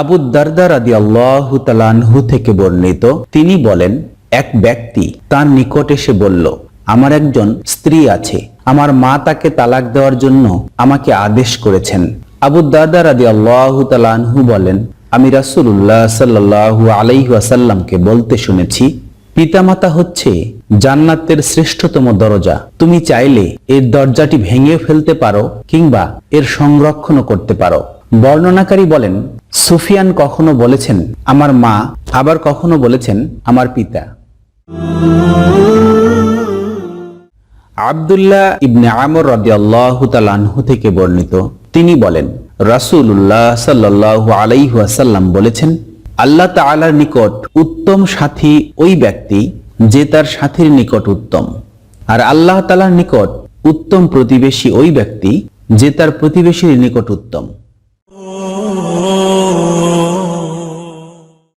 আবু দারদার আদি আল্লাহ থেকে বর্ণিত, তিনি বলেন, এক ব্যক্তি তার নিকট এসে বলল, আমার একজন স্ত্রী আছে, আমার মা তাকে তালাক দেওয়ার জন্য আমাকে আদেশ করেছেন। আবু দারদার আদি আল্লাহ তালানহু বলেন, আমি রাসূলুল্লাহ সাল্লাল্লাহু আলাইহি ওয়াসাল্লামকে বলতে শুনেছি, পিতামাতা হচ্ছে জান্নাতের শ্রেষ্ঠতম দরজা। তুমি চাইলে এর দরজাটি ভেঙে ফেলতে পারো কিংবা এর সংরক্ষণও করতে পারো। বর্ণনাকারী বলেন, সুফিয়ান কখনো বলেছেন, আমার মা আবার কখনো বলেছেন, আমার পিতা। আবদুল্লাহ ইবনে আমর রাদিয়াল্লাহু থেকে বর্ণিত, তিনি বলেন, রাসূলুল্লাহ সাল্লাল্লাহু আলাইহি ওয়াসাল্লাম বলেছেন, আল্লাহ তাআলার নিকট উত্তম সাথী ওই ব্যক্তি যে তার সাথীর নিকট উত্তম। আর আল্লাহ তাআলার নিকট উত্তম প্রতিবেশী ওই ব্যক্তি যে তার প্রতিবেশীর নিকট উত্তম।